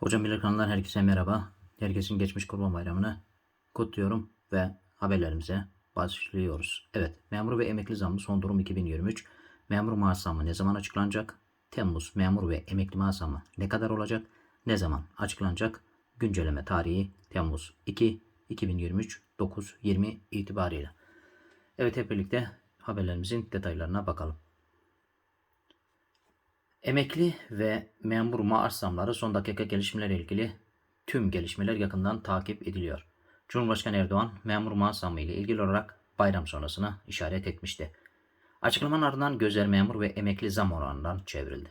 Hocam Bilir kanalından herkese merhaba. Herkesin geçmiş kurban bayramını kutluyorum ve haberlerimize başlıyoruz. Evet, memur ve emekli zammı son durum 2023. Memur maaş zammı ne zaman açıklanacak? Temmuz memur ve emekli maaş zammı ne kadar olacak? Ne zaman açıklanacak? Güncelleme tarihi Temmuz 2 2023 9.20 itibariyle. Evet hep birlikte haberlerimizin detaylarına bakalım. Emekli ve memur maaş zamları son dakika gelişmelerle ilgili tüm gelişmeler yakından takip ediliyor. Cumhurbaşkanı Erdoğan memur maaş zammı ile ilgili olarak bayram sonrasına işaret etmişti. Açıklamanın ardından gözler memur ve emekli zam oranından çevrildi.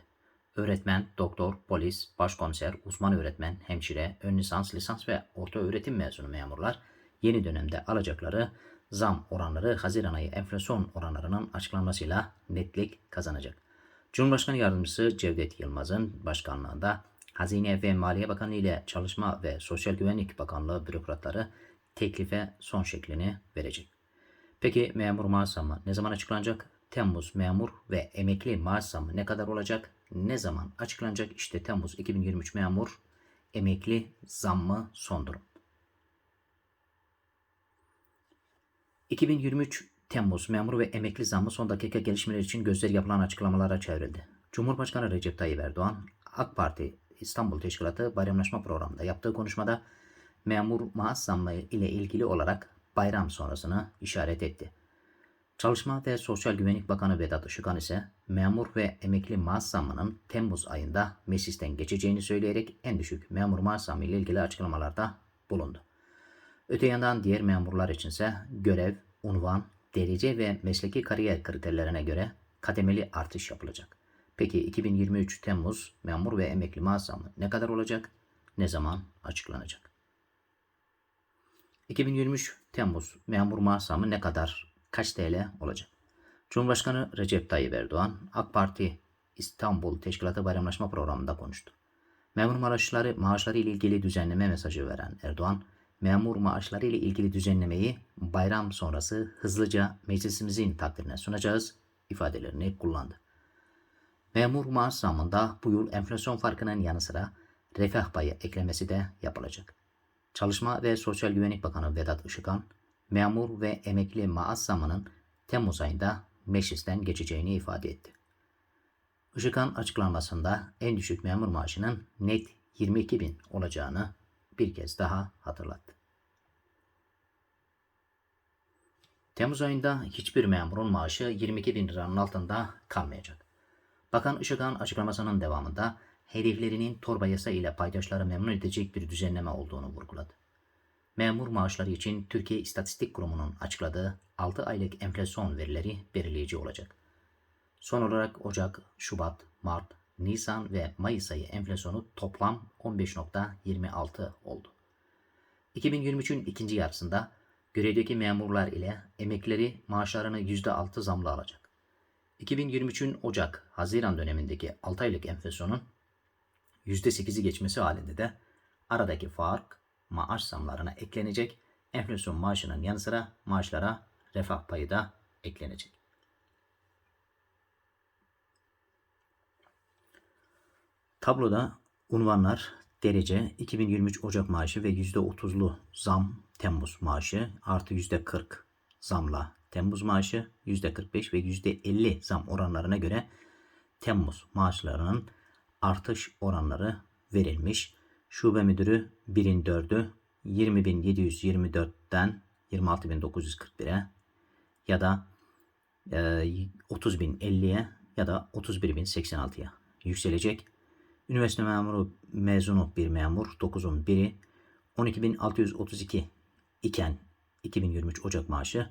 Öğretmen, doktor, polis, başkomiser, uzman öğretmen, hemşire, ön lisans, lisans ve orta öğretim mezunu memurlar yeni dönemde alacakları zam oranları Haziran ayı enflasyon oranlarının açıklanmasıyla netlik kazanacak. Cumhurbaşkanı Yardımcısı Cevdet Yılmaz'ın başkanlığında Hazine ve Maliye Bakanlığı ile Çalışma ve Sosyal Güvenlik Bakanlığı bürokratları teklife son şeklini verecek. Peki memur maaş zammı ne zaman açıklanacak? Temmuz memur ve emekli maaş zammı ne kadar olacak? Ne zaman açıklanacak? İşte Temmuz 2023 memur emekli zammı son durum. 2023 Temmuz memur ve emekli zammı son dakika gelişmeler için gözler yapılan açıklamalara çevrildi. Cumhurbaşkanı Recep Tayyip Erdoğan, AK Parti İstanbul Teşkilatı Bayramlaşma Programı'nda yaptığı konuşmada memur maaş zammı ile ilgili olarak bayram sonrasını işaret etti. Çalışma ve Sosyal Güvenlik Bakanı Vedat Işıkhan ise memur ve emekli maaş zammının Temmuz ayında meclisten geçeceğini söyleyerek en düşük memur maaş zammı ile ilgili açıklamalarda bulundu. Öte yandan diğer memurlar içinse görev, unvan, derece ve mesleki kariyer kriterlerine göre kademeli artış yapılacak. Peki 2023 Temmuz memur ve emekli maaş ne kadar olacak? Ne zaman açıklanacak? 2023 Temmuz memur maaş ne kadar? Kaç TL olacak? Cumhurbaşkanı Recep Tayyip Erdoğan AK Parti İstanbul Teşkilatı Bayramlaşma Programı'nda konuştu. Memur maaşları, maaşları ile ilgili düzenleme mesajı veren Erdoğan, memur maaşları ile ilgili düzenlemeyi bayram sonrası hızlıca meclisimizin takdirine sunacağız ifadelerini kullandı. Memur maaş zammında bu yıl enflasyon farkının yanı sıra refah payı eklemesi de yapılacak. Çalışma ve Sosyal Güvenlik Bakanı Vedat Işıkhan, memur ve emekli maaş zammının Temmuz ayında meclisten geçeceğini ifade etti. Işıkhan açıklamasında en düşük memur maaşının net 22 bin olacağını bir kez daha hatırlattı. Temmuz ayında hiçbir memurun maaşı 22 bin liranın altında kalmayacak. Bakan Işıkhan açıklamasının devamında hedeflerinin torba yasa ile paydaşları memnun edecek bir düzenleme olduğunu vurguladı. Memur maaşları için Türkiye İstatistik Kurumu'nun açıkladığı 6 aylık enflasyon verileri belirleyici olacak. Son olarak Ocak, Şubat, Mart, Nisan ve Mayıs ayı enflasyonu toplam 15.26 oldu. 2023'ün ikinci yarısında görevdeki memurlar ile emeklileri maaşlarını %6 zamla alacak. 2023'ün Ocak-Haziran dönemindeki 6 aylık enflasyonun %8'i geçmesi halinde de aradaki fark maaş zamlarına eklenecek. Enflasyon maaşının yanı sıra maaşlara refah payı da eklenecek. Tabloda unvanlar, derece, 2023 Ocak maaşı ve %30'lu zam Temmuz maaşı artı %40 zamla Temmuz maaşı %45 ve %50 zam oranlarına göre Temmuz maaşlarının artış oranları verilmiş. Şube müdürü 1'in 4'ü 20.724'ten 26.941'e ya da e, 30.050'ye ya da 31.086'ya yükselecek. Üniversite memuru mezunu bir memur 9'un biri 12.632 iken 2023 Ocak maaşı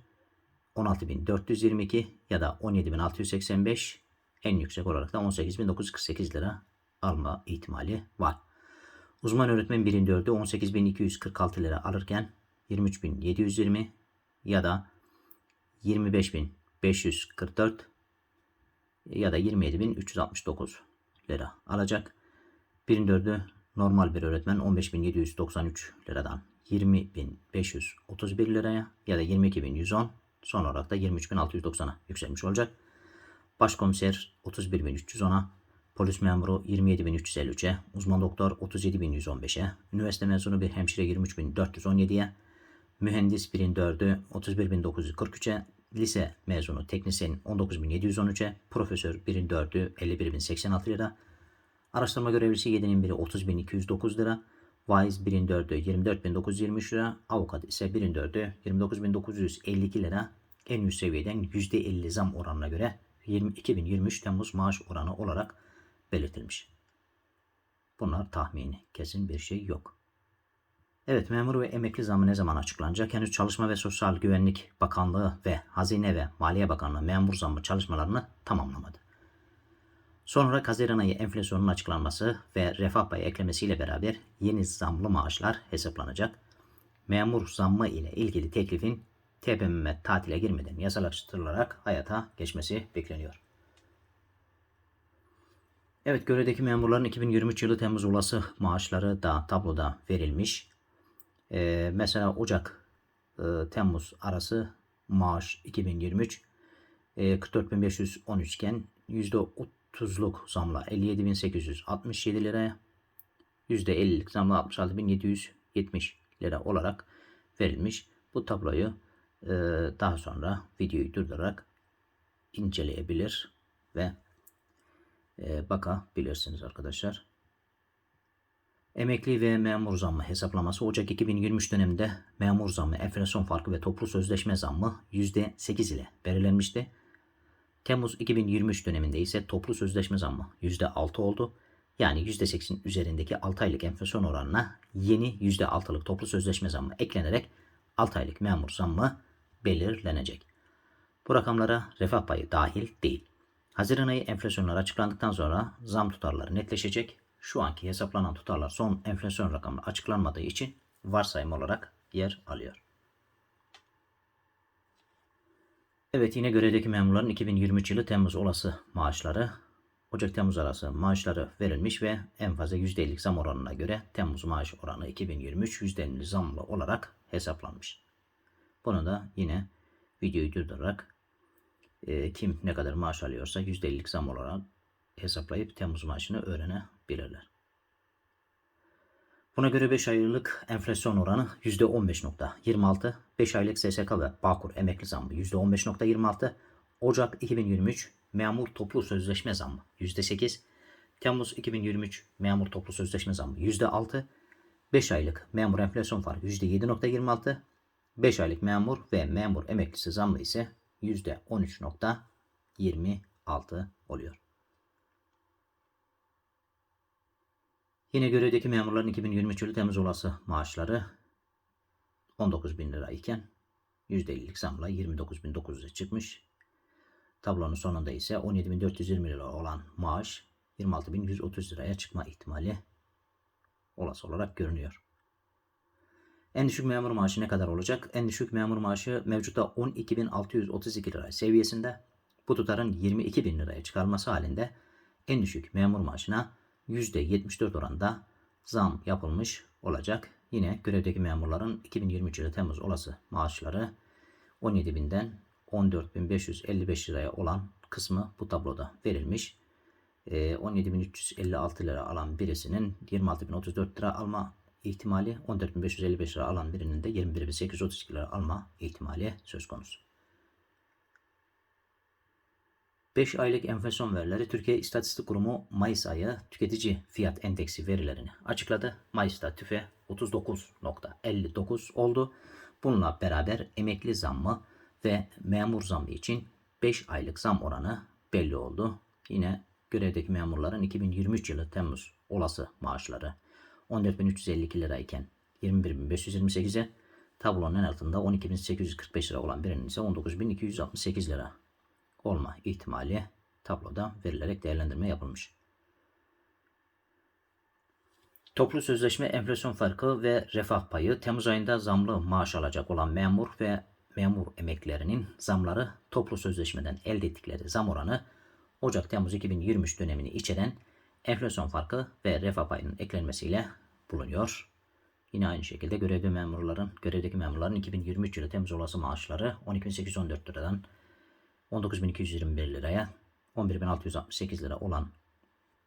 16.422 ya da 17.685 en yüksek olarak da 18.948 lira alma ihtimali var. Uzman öğretmen 1'in 4'ü 18.246 lira alırken 23.720 ya da 25.544 ya da 27.369 lira alacak. 1'in 4'ü normal bir öğretmen 15.793 liradan 20.531 liraya ya da 22.110 son olarak da 23.690'a yükselmiş olacak. Başkomiser 31.310'a, polis memuru 27.353'e, uzman doktor 37.115'e, üniversite mezunu bir hemşire 23.417'ye, mühendis birin dördü 31.943'e, lise mezunu teknisyen 19.713'e, profesör birin dördü 51.086 lira, araştırma görevlisi 7'nin biri 30.209 lira, vaiz birin dördü 24.923 lira, avukat ise birin dördü 29.952 lira, en üst seviyeden %50 zam oranına göre 20, 2023 Temmuz maaş oranı olarak belirtilmiş. Bunlar tahmini, kesin bir şey yok. Evet, memur ve emekli zammı ne zaman açıklanacak? Henüz Çalışma ve Sosyal Güvenlik Bakanlığı ve Hazine ve Maliye Bakanlığı memur zammı çalışmalarını tamamlamadı. Son olarak Haziran ayı enflasyonun açıklanması ve refah payı eklemesiyle beraber yeni zamlı maaşlar hesaplanacak. Memur zammı ile ilgili teklifin TBMM tatile girmeden yasalaştırılarak hayata geçmesi bekleniyor. Evet görevdeki memurların 2023 yılı Temmuz olası maaşları da tabloda verilmiş. Ee, mesela Ocak e, Temmuz arası maaş 2023 e, 44.513 iken %30'luk zamla 57.867 liraya %50'lik zamla 66.770 lira olarak verilmiş. Bu tabloyu e, daha sonra videoyu durdurarak inceleyebilir ve e, bakabilirsiniz arkadaşlar. Emekli ve memur zammı hesaplaması Ocak 2023 döneminde memur zammı, enflasyon farkı ve toplu sözleşme zammı %8 ile belirlenmişti. Temmuz 2023 döneminde ise toplu sözleşme zammı %6 oldu. Yani %8'in üzerindeki 6 aylık enflasyon oranına yeni %6'lık toplu sözleşme zammı eklenerek 6 aylık memur zammı belirlenecek. Bu rakamlara refah payı dahil değil. Haziran ayı enflasyonlar açıklandıktan sonra zam tutarları netleşecek. Şu anki hesaplanan tutarlar son enflasyon rakamı açıklanmadığı için varsayım olarak yer alıyor. Evet yine görevdeki memurların 2023 yılı Temmuz olası maaşları Ocak-Temmuz arası maaşları verilmiş ve en fazla %50'lik zam oranına göre Temmuz maaş oranı 2023 %50 zamlı olarak hesaplanmış. Bunu da yine videoyu durdurarak e, kim ne kadar maaş alıyorsa %50'lik zam olarak hesaplayıp Temmuz maaşını öğrenebilirler. Buna göre 5 aylık enflasyon oranı %15.26, 5 aylık SSK ve Bağkur emekli zammı %15.26, Ocak 2023 memur toplu sözleşme zammı %8, Temmuz 2023 memur toplu sözleşme zammı %6, 5 aylık memur enflasyon farkı %7.26, 5 aylık memur ve memur emeklisi zammı ise %13.26 oluyor. Yine görevdeki memurların 2023 yılı Temmuz olası maaşları 19 bin lira iken %50'lik zamla 29.900'e çıkmış. Tablonun sonunda ise 17.420 lira olan maaş 26.130 liraya çıkma ihtimali olası olarak görünüyor. En düşük memur maaşı ne kadar olacak? En düşük memur maaşı mevcutta 12.632 lira seviyesinde. Bu tutarın 22.000 liraya çıkarması halinde en düşük memur maaşına %74 oranında zam yapılmış olacak. Yine görevdeki memurların 2023 yılı Temmuz olası maaşları 17.000'den 14.555 liraya olan kısmı bu tabloda verilmiş. 17.356 lira alan birisinin 26.034 lira alma ihtimali 14.555 lira alan birinin de 21.832 lira alma ihtimali söz konusu. 5 aylık enflasyon verileri Türkiye İstatistik Kurumu Mayıs ayı tüketici fiyat endeksi verilerini açıkladı. Mayıs'ta tüfe 39.59 oldu. Bununla beraber emekli zammı ve memur zammı için 5 aylık zam oranı belli oldu. Yine görevdeki memurların 2023 yılı Temmuz olası maaşları 14.352 lira iken 21.528'e tablonun en altında 12.845 lira olan birinin ise 19.268 lira olma ihtimali tabloda verilerek değerlendirme yapılmış. Toplu sözleşme enflasyon farkı ve refah payı Temmuz ayında zamlı maaş alacak olan memur ve memur emeklilerinin zamları toplu sözleşmeden elde ettikleri zam oranı Ocak-Temmuz 2023 dönemini içeren enflasyon farkı ve refah payının eklenmesiyle bulunuyor. Yine aynı şekilde görevli memurların, görevdeki memurların 2023 yılı Temmuz olası maaşları 12.814 liradan 19.221 liraya 11.668 lira olan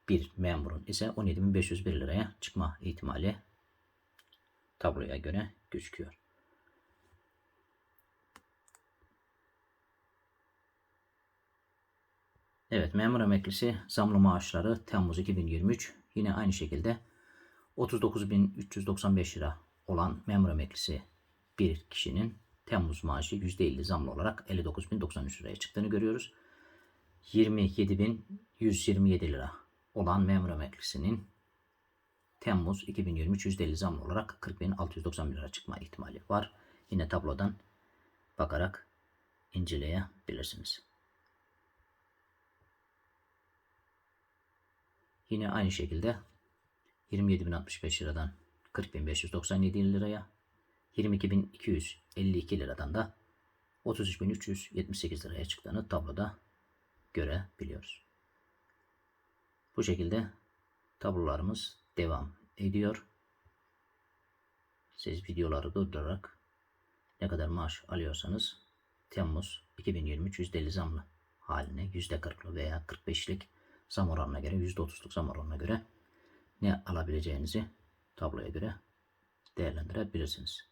bir memurun ise 17.501 liraya çıkma ihtimali tabloya göre gözüküyor. Evet memur emeklisi zamlı maaşları Temmuz 2023 yine aynı şekilde 39.395 lira olan memur emeklisi bir kişinin Temmuz maaşı %50 zamlı olarak 59.093 liraya çıktığını görüyoruz. 27.127 lira olan memur emeklisinin Temmuz 2023 %50 zamlı olarak 40.691 lira çıkma ihtimali var. Yine tablodan bakarak inceleyebilirsiniz. Yine aynı şekilde 27.065 liradan 40.597 liraya 22.252 liradan da 33.378 liraya çıktığını tabloda görebiliyoruz. Bu şekilde tablolarımız devam ediyor. Siz videoları durdurarak ne kadar maaş alıyorsanız Temmuz 2023 %50 zamlı haline %40'lı veya 45'lik zam oranına göre %30'luk zam oranına göre ne alabileceğinizi tabloya göre değerlendirebilirsiniz.